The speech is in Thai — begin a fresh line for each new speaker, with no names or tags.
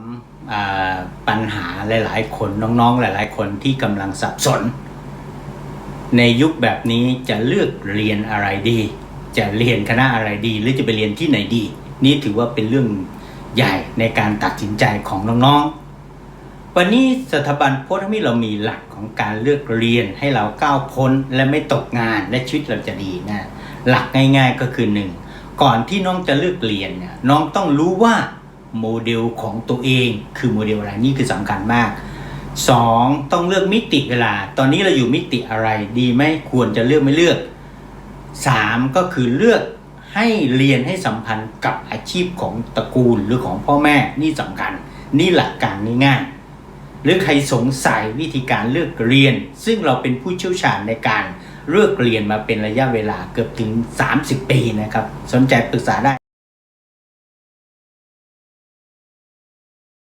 ามปัญหาหลาย ๆ คนน้องๆ หลาย ๆ คนที่กำลังสับสน ในยุคแบบนี้จะเลือกเรียนอะไรดี จะเรียนคณะอะไรดี หรือจะไปเรียนที่ไหนดี นี่ถือว่าเป็นเรื่องใหญ่ในการตัดสินใจของน้องๆ วันนี้สถาบันโพธิมิตรเรามีหลักของการเลือกเรียนให้เราก้าวพ้นและไม่ตกงานและชีวิตเราจะดีนะหลักง่าย ๆ ก็คือหนึ่งก่อนที่น้องจะเลือกเรียนเนี่ยน้องต้องรู้ว่า โมเดลของตัวเอง คือโมเดลอะไรนี่คือสำคัญมากสองต้องเลือกมิติเวลา ตอนนี้เราอยู่มิติอะไรดีไหมควรจะเลือกไม่เลือกสามก็คือเลือกให้เรียนให้สัมพันธ์กับอาชีพของตระกูลหรือของพ่อแม่นี่สำคัญ นี่หลักการง่ายๆหรือใครสงสัยวิธีการเลือกเรียน ซึ่งเราเป็นผู้เชี่ยวชาญในการเลือกเรียนมาเป็นระยะเวลาเกือบถึง 30 ปีนะครับ สนใจปรึกษาได้